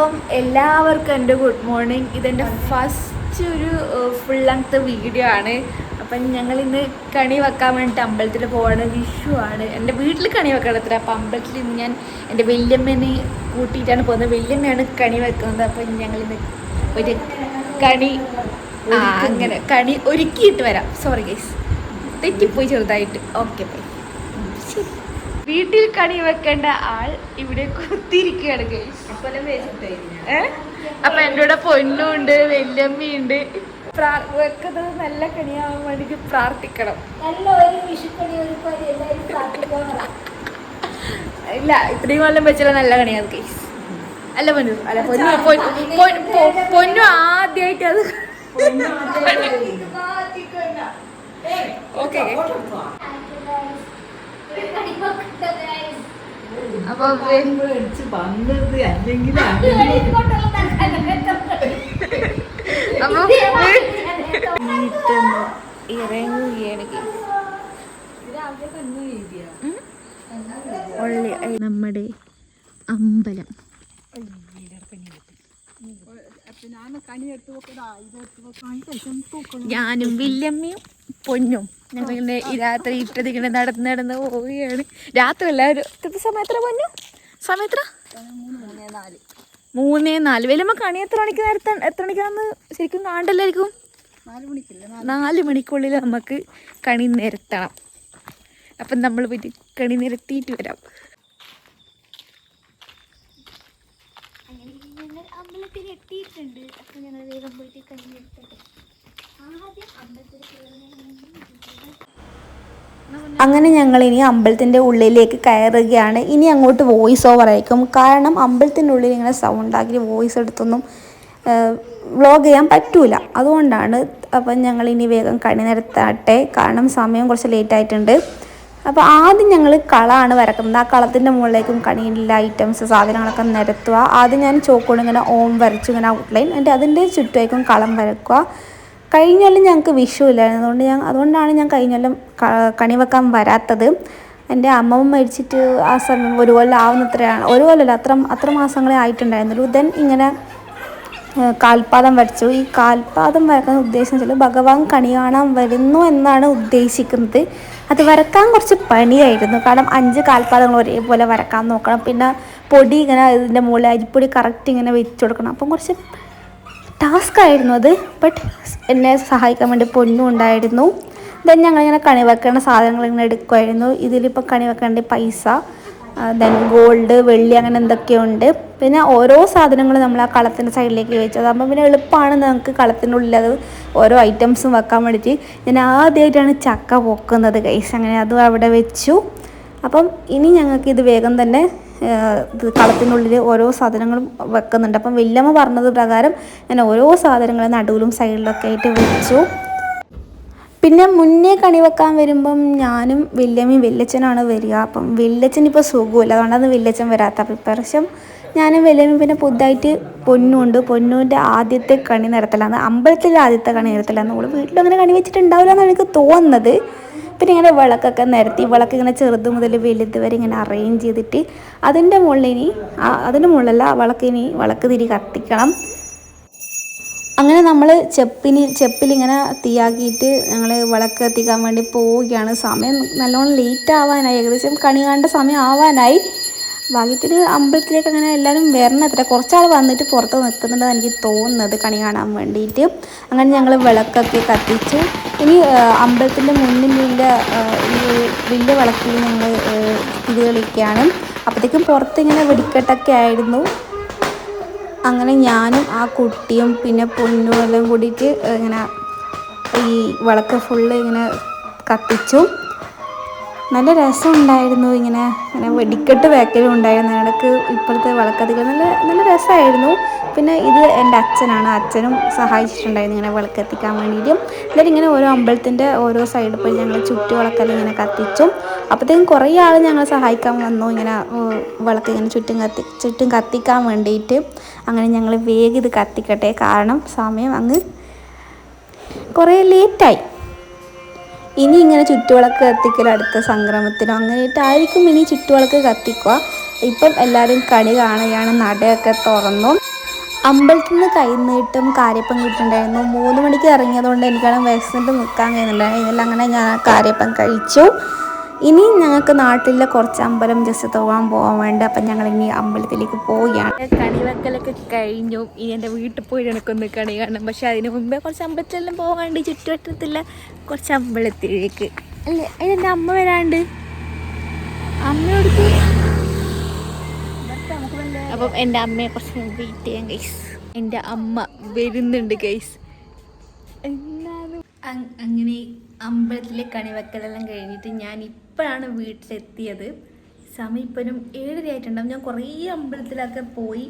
അപ്പം എല്ലാവർക്കും എന്റെ ഗുഡ് മോർണിംഗ്. ഇതെന്റെ ഫസ്റ്റ് ഒരു ഫുൾ ലെങ്ത് വീഡിയോ ആണ്. അപ്പം ഞങ്ങൾ ഇന്ന് കണി വെക്കാൻ വേണ്ടിയിട്ട് അമ്പലത്തിൽ പോവാണ്. വിഷു ആണ്. എന്റെ വീട്ടിൽ കണി വെക്കണത്ര അപ്പം അമ്പലത്തിൽ ഇന്ന് ഞാൻ എന്റെ വല്യമ്മനെ കൂട്ടിയിട്ടാണ് പോകുന്നത്. വല്യമ്മയാണ് കണി വെക്കുന്നത്. അപ്പം ഞങ്ങൾ ഇന്ന് ഒരു കണി അങ്ങനെ കണി ഒരുക്കിയിട്ട് വരാം. സോറി ഗൈസ് തെറ്റിപ്പോയി ചെറുതായിട്ട്. ഓക്കെ ബൈ ശരി. വീട്ടിൽ കണി വെക്കേണ്ട ആൾ ഇവിടെ കുത്തിയിരിക്കുകയാണ് ഗൈസ് ഏ? അപ്പൊ എന്റെ കൂടെ പൊന്നുണ്ട് വല്യമ്മയുണ്ട്. വെക്കുന്നത് നല്ല കണിയാവാൻ വേണ്ടി പ്രാർത്ഥിക്കണം. ഇല്ല ഇത്രയും കൊല്ലം വെച്ചാൽ നല്ല കണിയാണ് കേസ് അല്ല പൊന്നു അല്ല പൊന്നു പൊന്നു ആദ്യമായിട്ട് അത് ഓക്കെ അപ്പൊ വെ- വന്നത് അല്ലെങ്കിൽ അപ്പൊ നമ്മുടെ അമ്പലം. ഞാനും വില്യമ്മയും പൊന്നും ഞങ്ങൾ രാത്രി ഈ രാത്രി ഇട്ടതിങ്ങനെ നടന്ന് നടന്ന് പോവുകയാണ്. രാത്രി എത്ര സമയം എത്ര പൊന്നു? സമയം എത്ര മൂന്നേ നാല്. വലിയമ്മ കണി എത്ര മണിക്ക് നേരത്തെ എത്ര മണിക്കാന്ന് ശരിക്കും കാണണ്ടല്ലായിരിക്കും? നാല് മണിക്കുള്ളിൽ നമുക്ക് കണി നിരത്തണം. അപ്പം നമ്മൾ പോയിട്ട് കണി നിരത്തിയിട്ട് വരാം അങ്ങനെ അമ്പലത്തിൽ എത്തിയിട്ടുണ്ട്. അപ്പൊ ഞങ്ങൾ വേഗം പോയിട്ട് കഴിഞ്ഞെടുത്തിട്ട് ആദ്യം അമ്പലത്തിൽ അങ്ങനെ ഞങ്ങൾ ഇനി അമ്പലത്തിന്റെ ഉള്ളിലേക്ക് കയറുകയാണ്. ഇനി അങ്ങോട്ട് വോയിസ് ഓവർ ആയിരിക്കും. കാരണം അമ്പലത്തിന്റെ ഉള്ളിൽ ഇങ്ങനെ സൗണ്ട് ആക്കി വോയിസ് എടുത്തൊന്നും വ്ളോഗ് ചെയ്യാൻ പറ്റൂല. അതുകൊണ്ടാണ് അപ്പം ഞങ്ങൾ ഇനി വേഗം കണി നിരത്താട്ടെ കാരണം സമയം കുറച്ച് ലേറ്റ് ആയിട്ടുണ്ട്. അപ്പോൾ ആദ്യം ഞങ്ങൾ കളമാണ് വരക്കുന്നത്. ആ കളത്തിന്റെ മുകളിലേക്കും കണിയിലുള്ള ഐറ്റംസ് സാധനങ്ങളൊക്കെ നിരത്തുക. ആദ്യം ഞാൻ ചോക്കോട് ഇങ്ങനെ ഓം വരച്ചു ഇങ്ങനെ ഔട്ട്ലൈൻ എന്നിട്ട് അതിന്റെ ചുറ്റുമായിരിക്കും കളം വരക്കുക. കഴിഞ്ഞ കൊല്ലം ഞങ്ങൾക്ക് വിഷു ഇല്ലായിരുന്നു. അതുകൊണ്ട് ഞാൻ അതുകൊണ്ടാണ് ഞാൻ കഴിഞ്ഞ കൊല്ലം കണി വെക്കാൻ വരാത്തത്. എന്റെ അമ്മമ്മ മരിച്ചിട്ട് ആ സമയം ഒരു കൊല്ലം ആവുന്നത്രയാണ്. ഒരു കൊല്ലമല്ല അത്ര അത്ര മാസങ്ങളെ ആയിട്ടുണ്ടായിരുന്നുള്ളൂ. ദെൻ ഇങ്ങനെ കാൽപാദം വരച്ചു. ഈ കാൽപാദം വരക്കാൻ ഉദ്ദേശം വെച്ചാൽ ഭഗവാൻ കണി കാണാൻ വരുന്നു എന്നാണ് ഉദ്ദേശിക്കുന്നത്. അത് വരക്കാൻ കുറച്ച് പണിയായിരുന്നു. കാരണം അഞ്ച് കാൽപാദങ്ങൾ ഒരേപോലെ വരക്കാൻ നോക്കണം. പിന്നെ പൊടി ഇങ്ങനെ ഇതിന്റെ മുകളിൽ അരിപ്പൊടി കറക്റ്റ് ഇങ്ങനെ വെച്ച് കൊടുക്കണം. അപ്പം കുറച്ച് ടാസ്ക് ആയിരുന്നു അത്. ബട്ട് എന്നെ സഹായിക്കാൻ വേണ്ടി പൊന്നും ഉണ്ടായിരുന്നു. ദെൻ ഞങ്ങളിങ്ങനെ കണി വെക്കേണ്ട സാധനങ്ങൾ ഇങ്ങനെ എടുക്കുമായിരുന്നു ഇതിലിപ്പോൾ കണി വെക്കേണ്ട പൈസ ദെൻ ഗോൾഡ് വെള്ളി അങ്ങനെ എന്തൊക്കെയുണ്ട്. പിന്നെ ഓരോ സാധനങ്ങളും നമ്മൾ ആ കളത്തിന്റെ സൈഡിലേക്ക് വെച്ചു. അതാകുമ്പോൾ പിന്നെ എളുപ്പമാണ് നമുക്ക് കളത്തിന്റെ ഉള്ളിൽ അത് ഓരോ ഐറ്റംസും വെക്കാൻ വേണ്ടിയിട്ട് ഞാൻ ആദ്യമായിട്ടാണ് ചക്ക പൊക്കുന്നത് കൈസ് അങ്ങനെ അതും അവിടെ വെച്ചു. അപ്പം ഇനി ഞങ്ങൾക്ക് ഇത് വേഗം തന്നെ കളത്തിനുള്ളിൽ ഓരോ സാധനങ്ങളും വെക്കുന്നുണ്ട്. അപ്പം വല്യമ്മ പറഞ്ഞത് പ്രകാരം ഞാൻ ഓരോ സാധനങ്ങളും നടുവിലും സൈഡിലൊക്കെ ആയിട്ട് വെച്ചു. പിന്നെ മുന്നേ കണി വെക്കാൻ വരുമ്പം ഞാനും വല്യമ്മയും വല്യച്ഛനാണ് വരിക. അപ്പം വല്യച്ഛൻ ഇപ്പോൾ സുഖമില്ല അതുകൊണ്ടാണ് വല്യച്ഛൻ വരാത്ത അപ്പം ഞാനും വല്യമ്മയും പിന്നെ പുതുതായിട്ട് പൊന്നുണ്ട്. പൊന്നുവിന്റെ ആദ്യത്തെ കണി നിരത്തലാണ് അമ്പലത്തിലെ ആദ്യത്തെ കണി നിരത്തലാണ് നമ്മൾ വീട്ടിലങ്ങനെ കണി വെച്ചിട്ടുണ്ടാവില്ല എന്നാണ് എനിക്ക് തോന്നുന്നത്. പിന്നെ ഇങ്ങനെ വിളക്കൊക്കെ നിരത്തി വിളക്ക് ഇങ്ങനെ ചെറുത് മുതൽ വലുത് വരെ ഇങ്ങനെ അറേഞ്ച് ചെയ്തിട്ട് അതിന്റെ മുകളിൽ ഇനി അതിന്റെ മുകളിലല്ല വിളക്ക് ഇനി വിളക്ക് തിരി കത്തിക്കണം. അങ്ങനെ നമ്മൾ ചെപ്പിന് ചെപ്പിലിങ്ങനെ തീയാക്കിയിട്ട് ഞങ്ങൾ വിളക്ക് കത്തിക്കാൻ വേണ്ടി പോവുകയാണ്. സമയം നല്ലോണം ലേറ്റ് ആവാനായി. ഏകദേശം കണി കാണേണ്ട സമയം ആവാനായി. ഭാഗ്യത്തിന് അമ്പലത്തിലേക്ക് അങ്ങനെ എല്ലാവരും വരണം അത്ര കുറച്ചാൾ വന്നിട്ട് പുറത്ത് നിൽക്കുന്നുണ്ടെന്ന് എനിക്ക് തോന്നുന്നത് കണി കാണാൻ വേണ്ടിയിട്ട് അങ്ങനെ ഞങ്ങൾ വിളക്കൊക്കെ കത്തിച്ചു. ഇനി അമ്പലത്തിന്റെ മുന്നിലുള്ള ഈ വലിയ വിളക്കിൽ ഞങ്ങൾ തിരി കളിക്കുകയാണ് അപ്പോഴത്തേക്കും പുറത്ത് ഇങ്ങനെ വെടിക്കെട്ടൊക്കെ ആയിരുന്നു. അങ്ങനെ ഞാനും ആ കുട്ടിയും പിന്നെ പൊന്നും എല്ലാം കൂടിയിട്ട് ഇങ്ങനെ ഈ വിളക്ക് ഫുള്ള് ഇങ്ങനെ കത്തിച്ചു. നല്ല രസമുണ്ടായിരുന്നു ഇങ്ങനെ ഇങ്ങനെ വെടിക്കെട്ട് വേക്കലും ഉണ്ടായിരുന്നു. ഇടയ്ക്ക് ഇപ്പോഴത്തെ വിളക്കത്തികൾ നല്ല നല്ല രസമായിരുന്നു. പിന്നെ ഇത് എന്റെ അച്ഛനാണ്. അച്ഛനും സഹായിച്ചിട്ടുണ്ടായിരുന്നു ഇങ്ങനെ വിളക്കെത്തിക്കാൻ വേണ്ടിയിട്ടും. എന്നിട്ട് ഇങ്ങനെ ഓരോ അമ്പലത്തിന്റെ ഓരോ സൈഡിൽ പോയി ഞങ്ങൾ ചുറ്റുവിളക്കെല്ലാം ഇങ്ങനെ കത്തിച്ചു. അപ്പോഴത്തേക്കും കുറേ ആൾ ഞങ്ങളെ സഹായിക്കാൻ വന്നു ഇങ്ങനെ വിളക്ക് ഇങ്ങനെ ചുറ്റും കത്തി ചുറ്റും കത്തിക്കാൻ വേണ്ടിയിട്ട്. അങ്ങനെ ഞങ്ങൾ വേഗം ഇത് കത്തിക്കട്ടെ. കാരണം സമയം അങ്ങ് കുറേ ലേറ്റായി ഇനി ഇങ്ങനെ ചുറ്റുവിളക്ക് കത്തിക്കൽ അടുത്ത സംക്രമത്തിനോ. അങ്ങനെയിട്ടായിരിക്കും ഇനി ചുറ്റുവിളക്ക് കത്തിക്കുക. ഇപ്പം എല്ലാവരും കണി കാണുകയാണ്. നടയൊക്കെ തുറന്നു. അമ്പലത്തിൽ നിന്ന് കൈനീട്ടും കാര്യപ്പം കിട്ടുന്നുണ്ടായിരുന്നു. മൂന്ന് മണിക്ക് ഇറങ്ങിയതുകൊണ്ട് എനിക്കാണ് വിശന്നിട്ട് നിൽക്കാൻ കഴിയുന്നുണ്ടായിരുന്നില്ല അങ്ങനെ ഞാൻ ആ കാര്യപ്പം കഴിച്ചു. ഇനി ഞങ്ങൾക്ക് നാട്ടിലെ കുറച്ച് അമ്പലം ജസ്റ്റ് തൊഴാൻ പോകാൻ വേണ്ടി അപ്പം ഞങ്ങൾ ഇനി അമ്പലത്തിലേക്ക് പോവുകയാണ്. കണിവെക്കലൊക്കെ കഴിഞ്ഞു. ഇനി എന്റെ വീട്ടിൽ പോയി എനിക്കൊന്ന് കണി കാണണം പക്ഷെ അതിന് മുമ്പേ കുറച്ച് അമ്പലത്തിലെല്ലാം പോകാണ്ട് ചുറ്റുവട്ടത്തില്ല കുറച്ച് അമ്പലത്തിലേക്ക്. അല്ലേ? അതിനെന്റെ അമ്മ വരാണ്ട്? അമ്മയോട് അപ്പം എന്റെ അമ്മയെ കുറച്ച് വെയിറ്റ് ചെയ്യാം ഗൈസ് എന്റെ അമ്മ വരുന്നുണ്ട് ഗൈസ് എന്നാണ്? അങ്ങനെ അമ്പലത്തിലെ കണിവെക്കലെല്ലാം കഴിഞ്ഞിട്ട് ഞാൻ ഇപ്പോഴാണ് വീട്ടിലെത്തിയത്. സമയം ഇപ്പോഴും ഏഴരയായിട്ടുണ്ടാവും. ഞാൻ കുറേ അമ്പലത്തിലൊക്കെ പോയി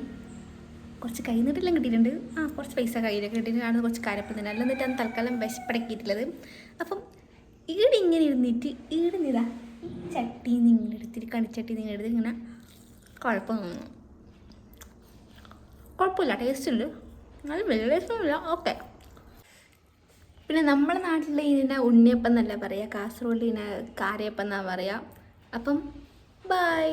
കുറച്ച് കൈനീട്ടെല്ലാം കിട്ടിയിട്ടുണ്ട്. ആ കുറച്ച് പൈസ കയ്യിലൊക്കെ ആണ് കുറച്ച് കാര്യപ്പം തന്നെ അല്ല എന്നിട്ടാണ് തൽക്കാലം വിശപ്പടക്കിയിട്ടുള്ളത്. അപ്പം ഈട് ഇങ്ങനെ ഇരുന്നിട്ട് ഈട് നിതാ ഈ ചട്ടി നിങ്ങൾ എടുത്തിട്ട് കണിച്ചട്ടി നിങ്ങൾ എടുത്ത് ഇങ്ങനെ കുഴപ്പമൊന്നും കുഴപ്പമില്ല ടേസ്റ്റ് ഉണ്ട്. എന്നാലും വലിയ ടേസ്റ്റൊന്നുമില്ല ഓക്കെ പിന്നെ നമ്മുടെ നാട്ടിൽ ഇതിനെ ഉണ്ണിയപ്പം എന്നല്ല പറയുക കാസർഗോഡിൽ ഇതിനെ കാരയപ്പം എന്നാണ് പറയുക അപ്പം ബൈ